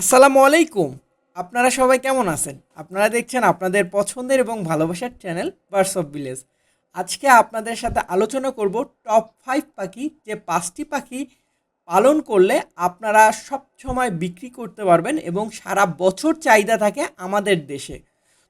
আসসালামু আলাইকুম। আপনারা সবাই কেমন আছেন? আপনারা দেখছেন আপনাদের পছন্দের এবং ভালোবাসার চ্যানেল বার্স অফ ভিলেজ আজকে আপনাদের সাথে আলোচনা করব টপ ফাইভ পাখি, যে পাঁচটি পাখি পালন করলে আপনারা সব সময় বিক্রি করতে পারবেন এবং সারা বছর চাহিদা থাকে আমাদের দেশে।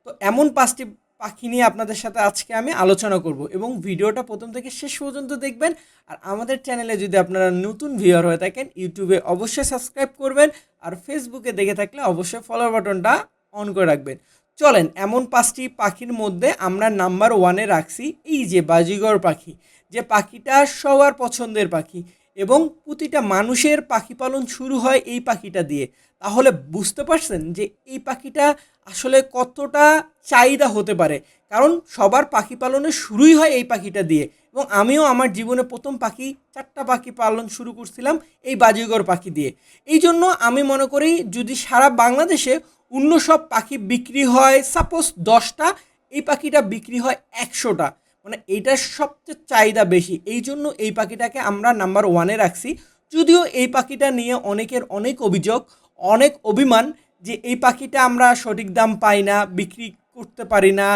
তো এমন পাঁচটি পাখি নিয়ে আপনাদের সাথে আজকে আমি আলোচনা করব এবং ভিডিওটা প্রথম থেকে শেষ পর্যন্ত দেখবেন। আর আমাদের চ্যানেলে যদি আপনারা নতুন ভিউয়ার হয়ে থাকেন, ইউটিউবে অবশ্যই সাবস্ক্রাইব করবেন আর ফেসবুকে দেখে থাকলে অবশ্যই ফলো বাটনটা অন করে রাখবেন। চলেন, এমন পাঁচটি পাখির মধ্যে আমরা নাম্বার ওয়ানে রাখছি, এই যে বাজিগর পাখি, যে পাখিটা সবার পছন্দের পাখি এবং প্রতিটা মানুষের পাখি পালন শুরু হয় এই পাখিটা দিয়ে। তাহলে বুঝতে পারছেন যে এই পাখিটা আসলে কতটা চাহিদা হতে পারে। কারণ সবার পাখি পালনের শুরুই হয় এই পাখিটা দিয়ে এবং আমিও আমার জীবনে প্রথম পাখি, চারটা পাখি পালন শুরু করছিলাম এই বাজিগর পাখি দিয়ে। এই জন্য আমি মনে করি যদি সারা বাংলাদেশে অন্য সব পাখি বিক্রি হয় সাপোজ দশটা, এই পাখিটা বিক্রি হয় একশোটা মানে এইটার সবচেয়ে চাহিদা বেশি। এই জন্য এই পাখিটাকে আমরা নাম্বার ওয়ানে রাখছি। যদিও এই পাখিটা নিয়ে অনেকের অনেক অভিযোগ অনেক অভিমান যে এই পাখিটা আমরা সঠিক দাম পাই না, বিক্রি করতে পারি না,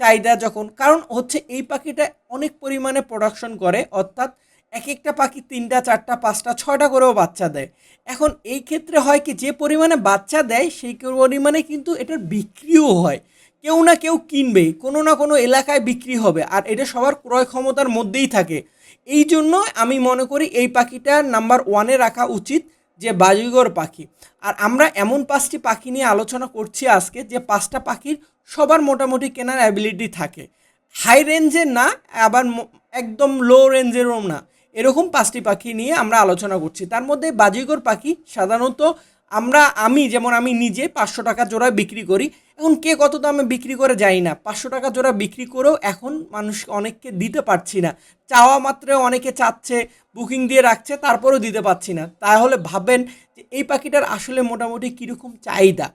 চাহিদা যখন, কারণ হচ্ছে এই পাখিটা অনেক পরিমাণে প্রোডাকশন করে, অর্থাৎ এক একটা পাখি তিনটা, চারটা, পাঁচটা, ছয়টা করেও বাচ্চা দেয়। এখন এই ক্ষেত্রে হয় কি, যে পরিমাণে বাচ্চা দেয়, সেই পরিমাণে কিন্তু এটার বিক্রিও হয়। কেউ না কেউ কিনবে কোনো না কোনো এলাকায় বিক্রি হবে, আর এটা সবার ক্রয় ক্ষমতার মধ্যেই থাকে। এই জন্য আমি মনে করি এই পাখিটা নাম্বার ওয়ানে রাখা উচিত। যে বাজিগর পাখি। আর আমরা এমন পাঁচটি পাখি নিয়ে আলোচনা করছি আজকে যে পাঁচটা পাখির সবার মোটামুটি কেনার অ্যাবিলিটি থাকে। হাই রেঞ্জের না, আবার একদম লো রেঞ্জেরও না। এরকম পাঁচটি পাখি নিয়ে আমরা আলোচনা করছি। তার মধ্যে বাজিগর পাখি সাধারণত আমরা, আমি, যেমন আমি নিজে পাঁচশো টাকা জোড়া বিক্রি করি, এখন কে কত দামে বিক্রি করে যাই না। পাঁচশো টাকা জোড়া বিক্রি করেও এখন মানুষ অনেককে দিতে পারছি না। চাওয়া মাত্রে অনেকে চাচ্ছে, বুকিং দিয়ে রাখছে, তারপরেও দিতে পারছি না। তাহলে ভাবেন যে এই পাখিটার আসলে মোটামুটি কীরকম চাহিদা।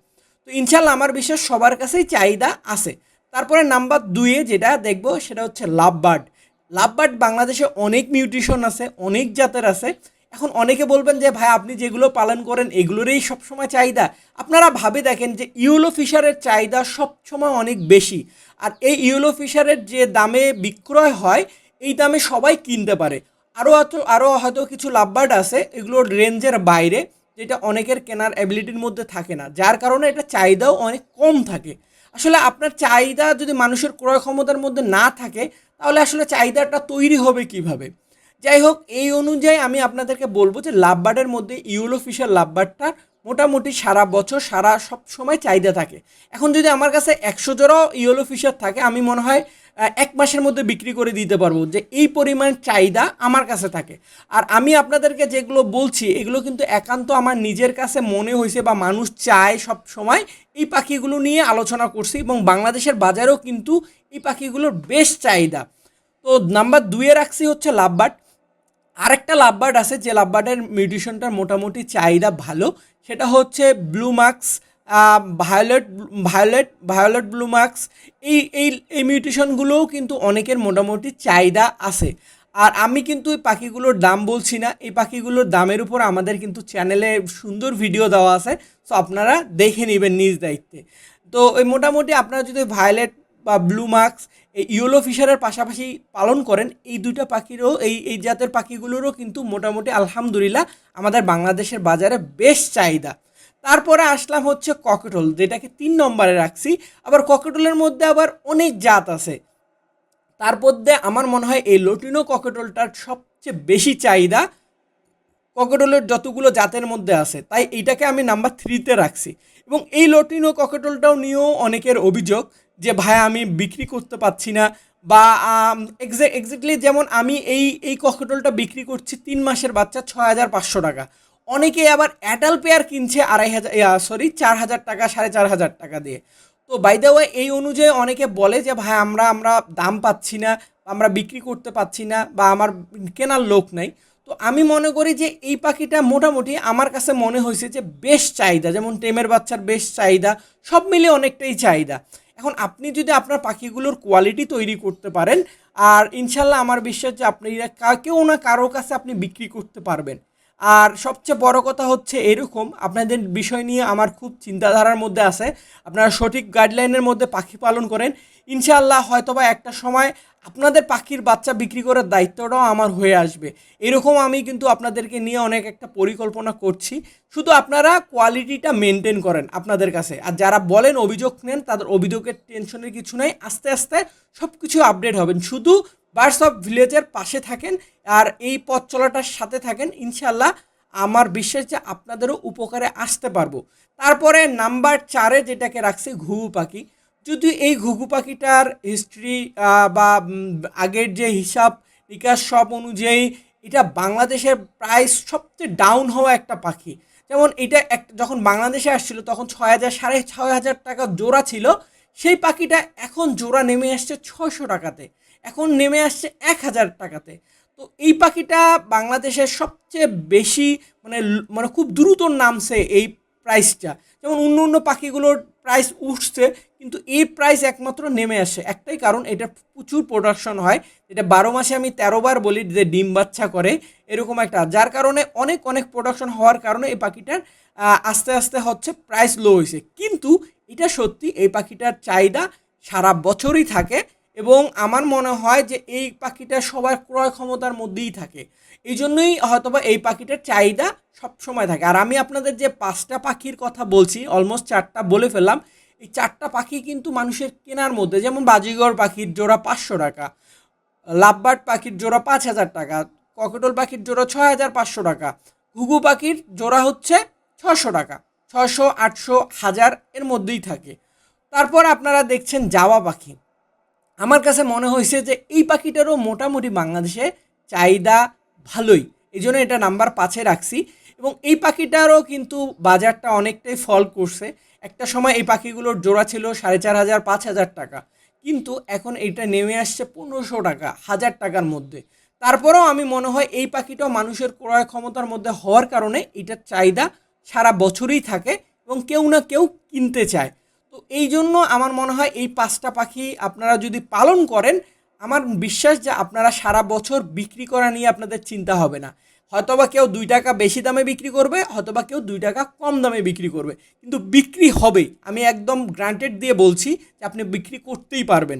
তো ইনশাল্লাহ আমার বিশ্বাস সবার কাছেই চাহিদা আছে। তারপরে নাম্বার দুয়ে যেটা দেখব, সেটা হচ্ছে লাভ বার্ড লাভ বার্ড বাংলাদেশে অনেক মিউটিশন আছে, অনেক জাতের আছে। এখন অনেকে বলবেন যে, ভাই, আপনি যেগুলো পালন করেন, এগুলোরই সবসময় চাহিদা। আপনারা ভাবে দেখেন যে, ইউলো ফিশারের চাহিদা সবসময় অনেক বেশি। আর এই ইউলো ফিশারের যে দামে বিক্রয় হয়, এই দামে সবাই কিনতে পারে। আরও হয়তো আরও হয়তো কিছু লাভবার্ড আছে, এগুলোর রেঞ্জের বাইরে, যেটা অনেকের কেনার অ্যাবিলিটির মধ্যে থাকে না। যার কারণে এটা চাহিদাও অনেক কম থাকে। আসলে আপনার চাহিদা যদি মানুষের ক্রয় ক্ষমতার মধ্যে না থাকে, তাহলে আসলে চাহিদাটা তৈরি হবে কীভাবে? যাই হোক এই অনুযায়ী আমি আপনাদেরকে বলব যে লাভবার্ডের মধ্যে ইউলো ফিশার লাভবার্ডটা মোটামুটি সারা বছর, সারা সব সময় চাহিদা থাকে। এখন যদি আমার কাছে একশো জোড়াও ইয়েলো ফিশার থাকে, আমি মনে হয় এক মাসের মধ্যে বিক্রি করে দিতে পারব যে এই পরিমাণ চাহিদা আমার কাছে থাকে। আর আমি আপনাদেরকে যেগুলো বলছি, এগুলো কিন্তু একান্ত আমার নিজের কাছে মনে হয়েছে বা মানুষ চায় সব সময় এই পাখিগুলো নিয়ে আলোচনা করছি এবং বাংলাদেশের বাজারেও কিন্তু এই পাখিগুলোর বেশ চাহিদা। তো নাম্বার দুয়ে রাখছি হচ্ছে লাভবার্ড। আরেকটা লাভবার্ড আছে, যে লাভবার্ডের মিউটিশনটার মোটামুটি চাহিদা ভালো। সেটা হচ্ছে blue marks violet violet violet blue marks. এই এই এই মিউটেশনগুলোও কিন্তু অনেকের মোটামুটি চাহিদা আছে। আর আমি কিন্তু এই পাখিগুলোর দাম বলছি না। এই পাখিগুলোর দামের উপর আমাদের কিন্তু চ্যানেলে সুন্দর ভিডিও দেওয়া আছে। সো আপনারা দেখে নেবেন নিজ দায়িত্বে। তো ওই মোটামুটি আপনারা যদি ভায়োলেট বা ব্লু মার্কস এই ইয়েলো ফিশারের পাশাপাশি পালন করেন। এই দুইটা পাখিরও, এই এই জাতের পাখিগুলোরও কিন্তু মোটামুটি আলহামদুলিল্লাহ আমাদের বাংলাদেশের বাজারে বেশ চাহিদা। তারপরে আসলাম হচ্ছে ককেটল যেটাকে তিন নম্বরে রাখছি। আবার ককেটলের মধ্যে আবার অনেক জাত আছে। তার মধ্যে আমার মনে হয় এই লটিনো ককেটলটার সবচেয়ে বেশি চাহিদা ককেটলের যতগুলো জাতের মধ্যে আছে। তাই এইটাকে আমি নাম্বার থ্রিতে রাখছি। এবং এই লটিনো ককেটলটাও নিয়েও অনেকের অভিযোগ যে, ভাই, আমি বিক্রি করতে পারছি না বা এক্স্যাক্টলি যেমন আমি এই এই ককেটলটা বিক্রি করছি তিন মাসের বাচ্চা ছয় হাজার পাঁচশো টাকা। অনেকে আবার অ্যাডাল পেয়ার কিনছে আড়াই হাজার সরি চার হাজার টাকা, সাড়ে চার হাজার টাকা দিয়ে। তো বাই ওয়ে এই অনুযায়ী অনেকে বলে যে, ভাই, আমরা আমরা দাম পাচ্ছি না, আমরা বিক্রি করতে পারছি না বা আমার কেনার লোক নাই। তো, আমি মনে করি যে, এই পাখিটা মোটামুটি আমার কাছে মনে হয়েছে যে, বেশ চাহিদা, যেমন টেমের বাচ্চার বেশ চাহিদা, সব মিলে অনেকটাই চাহিদা। এখন আপনি যদি আপনার পাখিগুলোর কোয়ালিটি তৈরি করতে পারেন, আর ইনশাল্লাহ আমার বিশ্বাস যে আপনি কাউকেও কেউ না কারও কাছে আপনি বিক্রি করতে পারবেন। আর সবচেয়ে বড় কথা হচ্ছে এরকম, আপনাদের বিষয় নিয়ে আমার খুব চিন্তাধারার মধ্যে আছে। আপনারা সঠিক গাইডলাইনের মধ্যে পাখি পালন করেন। ইনশাআল্লাহ হয়তোবা একটা সময় আপনাদের পাখির বাচ্চা বিক্রি করার দায়িত্বটাও আমার হয়ে আসবে। এরকম আমি কিন্তু আপনাদেরকে নিয়ে অনেক একটা পরিকল্পনা করছি। শুধু আপনারা কোয়ালিটিটা মেনটেন করেন আপনাদের কাছে। আর যারা বলেন অভিযোগ নেন, তাদের অভিযোগের টেনশনের কিছু নাই। আস্তে আস্তে সব কিছু আপডেট হবেন। শুধু বার্ডস অফ ভিলেজের পাশে থাকেন আর এই পথ চলাটার সাথে থাকেন ইনশাল্লাহ আমার বিশ্বাস যে আপনাদেরও উপকারে আসতে পারব। তারপরে নাম্বার চারে যেটাকে রাখছে ঘুঘু পাখি। যদি এই ঘুঘু পাখিটার হিস্ট্রি বা আগের যে হিসাব নিকাশ সব অনুযায়ী এটা বাংলাদেশের প্রায় সবচেয়ে ডাউন হওয়া একটা পাখি। যেমন এটা এক, যখন বাংলাদেশে আসছিল তখন ছয় হাজার, সাড়ে ছয় হাজার টাকা জোড়া ছিল। সেই পাখিটা এখন জোড়া নেমে আসছে ছয়শো টাকাতে। এখন নেমে আসছে এক হাজার টাকাতে। তো এই পাখিটা বাংলাদেশের সবচেয়ে বেশি মানে মানে খুব দ্রুত নামছে এই প্রাইসটা যেমন অন্য অন্য পাখিগুলোর প্রাইস উঠছে, কিন্তু এই প্রাইস একমাত্র নেমে আসে। একটাই কারণ, এটা প্রচুর প্রোডাকশন হয়। এটা বারো মাসে আমি তেরো বার বলি যে ডিম বাচ্চা করে, এরকম একটা। যার কারণে অনেক অনেক প্রোডাকশন হওয়ার কারণে এই পাখিটার আস্তে আস্তে হচ্ছে প্রাইস লো হয়েছে কিন্তু এটা সত্যি, এই পাখিটার চাহিদা সারা বছরই থাকে। এবং আমার মনে হয় যে এই পাখিটা সবার ক্রয় ক্ষমতার মধ্যেই থাকে। এই জন্যই হয়তোবা এই পাখিটার চাহিদা সবসময় থাকে। আর আমি আপনাদের যে পাঁচটা পাখির কথা বলছি অলমোস্ট চারটা বলে ফেললাম, এই চারটা পাখি কিন্তু মানুষের কেনার মধ্যে, যেমন বাজিগর পাখির জোড়া পাঁচশো টাকা, লাভবার্ড পাখির জোড়া পাঁচ হাজার টাকা, ককটল পাখির জোড়া ছয় হাজার পাঁচশো টাকা, ঘুঘু পাখির জোড়া হচ্ছে ছশো টাকা ছশো আটশো, হাজার এর মধ্যেই থাকে। তারপর আপনারা দেখছেন জাওয়া পাখি। আমার কাছে মনে হয়েছে যে এই পাখিটারও মোটামুটি বাংলাদেশে চাহিদা ভালোই। এই জন্য এটা নাম্বার পাঁচে রাখছি। এবং এই পাখিটারও কিন্তু বাজারটা অনেকটাই ফল করছে। একটা সময় এই পাখিগুলোর জোড়া ছিল সাড়ে চার হাজার, পাঁচ হাজার টাকা। কিন্তু এখন এটা নেমে আসছে পনেরোশো টাকা, হাজার টাকার মধ্যে। তারপরেও আমি মনে হয় এই পাখিটাও মানুষের ক্রয় ক্ষমতার মধ্যে হওয়ার কারণে এটার চাহিদা সারা বছরই থাকে এবং কেউ না কেউ কিনতে চায়। তো এই জন্য আমার মনে হয় এই পাঁচটা পাখি আপনারা যদি পালন করেন, আমার বিশ্বাস যে আপনারা সারা বছর বিক্রি করা নিয়ে আপনাদের চিন্তা হবে না। হয়তোবা কেউ দুই টাকা বেশি দামে বিক্রি করবে, হয়তোবা কেউ দুই টাকা কম দামে বিক্রি করবে। কিন্তু বিক্রি হবেই আমি একদম গ্রান্টেড দিয়ে বলছি যে আপনি বিক্রি করতেই পারবেন।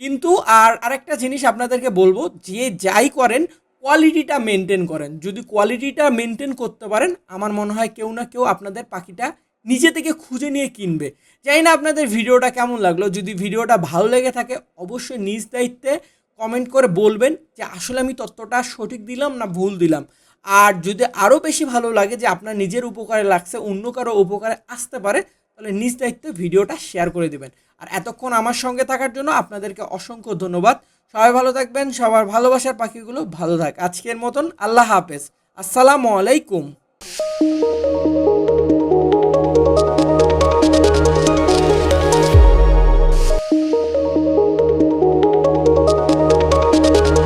কিন্তু আর আরেকটা জিনিস আপনাদেরকে বলব, যে যাই করেন, কোয়ালিটিটা মেনটেন করেন। যদি কোয়ালিটিটা মেনটেন করতে পারেন, আমার মনে হয় কেউ না কেউ আপনাদের পাখিটা নিজে থেকে খুঁজে নিয়ে কিনবে। জানি না আপনাদের ভিডিওটা কেমন লাগল। যদি ভিডিওটা ভালো লেগে থাকে, অবশ্যই নিজ দায়িত্বে কমেন্ট করে বলবেন যে, আসলে আমি তথ্যটা সঠিক দিলাম না ভুল দিলাম? আর যদি আরও বেশি ভালো লাগে যে, আপনার নিজের উপকারে লাগছে, অন্য কারও উপকারে আসতে পারে, তাহলে নিজ দায়িত্বে ভিডিওটা শেয়ার করে দেবেন। আর এতক্ষণ আমার সঙ্গে থাকার জন্য আপনাদেরকে অসংখ্য ধন্যবাদ। সবাই ভালো থাকবেন, সবার ভালোবাসার পাখিগুলো ভালো থাক। আজকের মতন আল্লাহ হাফেজ। আসসালামু আলাইকুম।